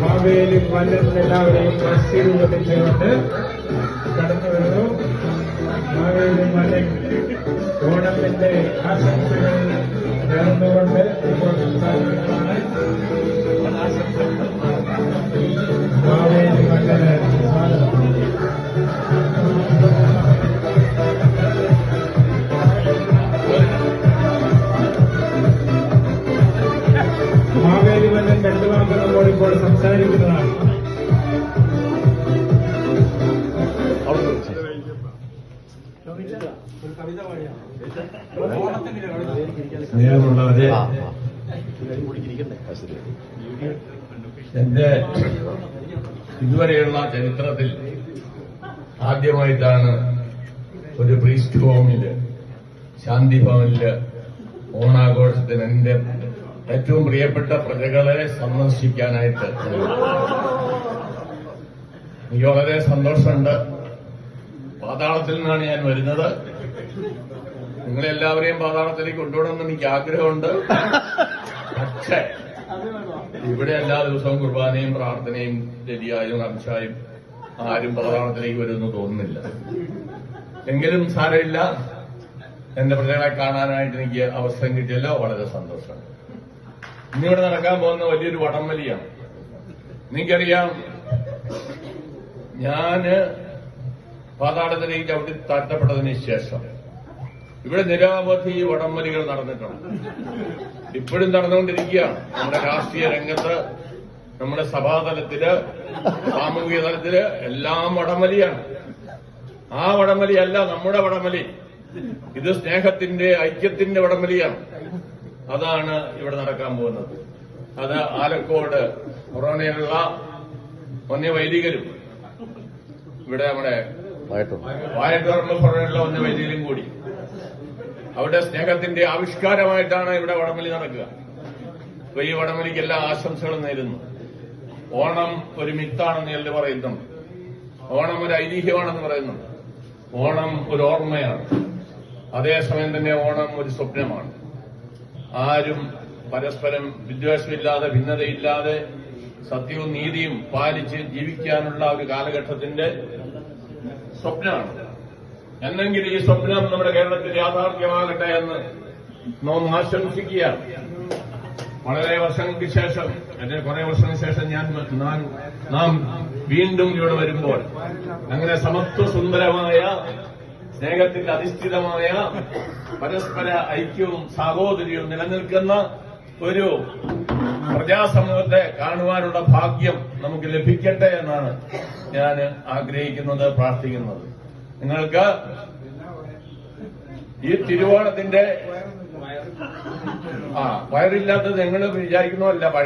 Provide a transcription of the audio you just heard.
മാവേലി പലരും എല്ലാവരെയും ആശീർവദിച്ചുകൊണ്ട് കടന്നു വരുന്നു മാവേലി മലൻ ഓണത്തിന്റെ ആശംസകൾ നേർന്നുകൊണ്ട് ഇപ്പോൾ സംസാരിക്കുന്നതാണ് മാവേലി ഇപ്പോൾ സംസാരിക്കുന്നതാണ്. സ്നേഹമുള്ളവരെ എന്റെ ഇതുവരെയുള്ള ചരിത്രത്തിൽ ആദ്യമായിട്ടാണ് ഒരു പ്രീസ്റ്റ് ഹോമിൽ ശാന്തി ഭവനിൽ ഓണാഘോഷത്തിന് എന്റെ ഏറ്റവും പ്രിയപ്പെട്ട പ്രജകളെ സന്ദർശിക്കാനായിട്ട് എനിക്ക് വളരെ സന്തോഷമുണ്ട്. പാതാളത്തിൽ നിന്നാണ് ഞാൻ വരുന്നത്. നിങ്ങളെല്ലാവരെയും പാതാളത്തിലേക്ക് കൊണ്ടുപോകണമെന്ന് എനിക്ക് ആഗ്രഹമുണ്ട്. പക്ഷേ ഇവിടെ എല്ലാ ദിവസവും കുർബാനയും പ്രാർത്ഥനയും രതിയായും അംശായും ആരും പാതാളത്തിലേക്ക് വരുമെന്ന് തോന്നുന്നില്ല. എങ്കിലും സാരമില്ല. എന്റെ പ്രജകളെ കാണാനായിട്ട് എനിക്ക് അവസരം കിട്ടിയല്ലോ. വളരെ സന്തോഷം. ഇന്നിവിടെ നടക്കാൻ പോകുന്ന വലിയൊരു വടംവലിയാണ്. നിങ്ങൾക്കറിയാം ഞാൻ പാതാളത്തിലേക്ക് അവിടെ താഴ്ത്തപ്പെട്ടതിന് ശേഷം ഇവിടെ നിരവധി വടംവലികൾ നടന്നിട്ടുണ്ട്. ഇപ്പോഴും നടന്നുകൊണ്ടിരിക്കുകയാണ്. നമ്മുടെ രാഷ്ട്രീയ രംഗത്ത് നമ്മുടെ സഭാതലത്തിൽ സാമൂഹിക തലത്തിൽ എല്ലാം വടംവലിയാണ്. ആ വടംവലിയല്ല നമ്മുടെ വടംവലി. ഇത് സ്നേഹത്തിന്റെ ഐക്യത്തിന്റെ വടംവലിയാണ്. അതാണ് ഇവിടെ നടക്കാൻ പോകുന്നത്. അത് ആലക്കോട് കൊറോണയിലുള്ള വന്യവൈദികരും ഇവിടെ നമ്മുടെ വായട്ടോർമ്മ കൊറോണയുള്ള വന്യവൈദികരും കൂടി. അവിടെ സ്നേഹത്തിന്റെ ആവിഷ്കാരമായിട്ടാണ് ഇവിടെ വടംവലി നടക്കുക. അപ്പൊ ഈ വടംവലിക്ക് എല്ലാ ആശംസകളും നേരുന്നു. ഓണം ഒരു മിത്താണെന്ന് എല്ലാം പറയുന്നുണ്ട്. ഓണം ഒരു ഐതിഹ്യമാണെന്ന് പറയുന്നുണ്ട്. ഓണം ഒരു ഓർമ്മയാണ്. അതേസമയം തന്നെ ഓണം ഒരു സ്വപ്നമാണ്. ആരും പരസ്പരം വിദ്വേഷമില്ലാതെ ഭിന്നതയില്ലാതെ സത്യവും നീതിയും പാലിച്ച് ജീവിക്കാനുള്ള ഒരു കാലഘട്ടത്തിന്റെ സ്വപ്നമാണ്. എന്നെങ്കിൽ ഈ സ്വപ്നം നമ്മുടെ കേരളത്തിൽ യാഥാർത്ഥ്യമാകട്ടെ എന്ന് നാം ആശംസിക്കുകയാണ്. വളരെ വർഷങ്ങൾക്ക് ശേഷം എന്റെ കുറെ വർഷങ്ങൾക്ക് ശേഷം ഞാൻ നാം- വീണ്ടും ഇവിടെ വരുമ്പോൾ അങ്ങനെ സമത്വ സുന്ദരമായ സ്നേഹത്തിൽ അധിഷ്ഠിതമായ പരസ്പര ഐക്യവും സാഹോദര്യവും നിലനിൽക്കുന്ന ഒരു പ്രജാസമൂഹത്തെ കാണുവാനുള്ള ഭാഗ്യം നമുക്ക് ലഭിക്കട്ടെ എന്നാണ് ഞാൻ ആഗ്രഹിക്കുന്നത് പ്രാർത്ഥിക്കുന്നത്. നിങ്ങൾക്ക് ഈ തിരുവോണത്തിന്റെ ആ വയറില്ലാത്തത് നിങ്ങൾ വിചാരിക്കുന്നതല്ല പഴയ